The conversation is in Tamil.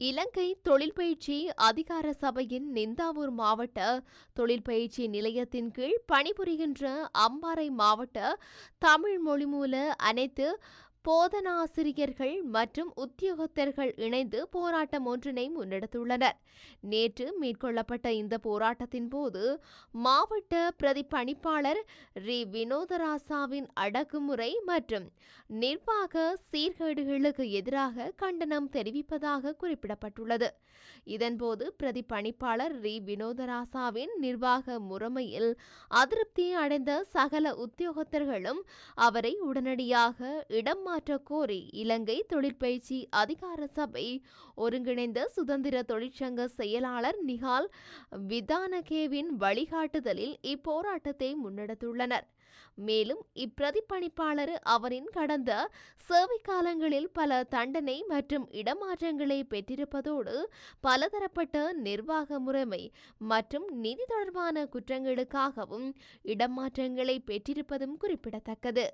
இலங்கை தொழில் பயிற்சி அதிகார சபையின் நிந்தாவூர் மாவட்ட தொழில் பயிற்சி நிலையத்தின் கீழ் பணிபுரிகின்ற அம்பாறை மாவட்ட தமிழ் மொழி மூல அனைத்து போதனாசிரியர்கள் மற்றும் உத்தியோகத்தர்கள் இணைந்து போராட்டம் ஒன்றினை முன்னெடுத்துள்ளனர். நேற்று மேற்கொள்ளப்பட்ட இந்த போராட்டத்தின் போது மாவட்ட பிரதிப்பணிப்பாளர் ரி. வினோதராசாவின் அடக்குமுறை மற்றும் நிர்வாக சீர்கேடுகளுக்கு எதிராக கண்டனம் தெரிவிப்பதாக குறிப்பிடப்பட்டுள்ளது. இதன்போது பிரதிப்பணிப்பாளர் ரி. வினோதராசாவின் நிர்வாக முறைமையில் அதிருப்தி அடைந்த சகல உத்தியோகத்தர்களும் அவரை உடனடியாக இடம் மாற்ற கோரி இலங்கை தொழிற்பயிற்சி அதிகார சபை ஒருங்கிணைந்த சுதந்திர தொழிற்சங்க செயலாளர் நிகால் விதானகேவின் வழிகாட்டுதலில் இப்போராட்டத்தை முன்னெடுத்துள்ளனர். மேலும் இப்பிரதிப்பணிப்பாளர் அவரின் கடந்த சேவை காலங்களில் பல தண்டனை மற்றும் இடமாற்றங்களை பெற்றிருப்பதோடு பலதரப்பட்ட நிர்வாக முறைமை மற்றும் நிதி தொடர்பான குற்றங்களுக்காகவும் இடமாற்றங்களை பெற்றிருப்பதும் குறிப்பிடத்தக்கது.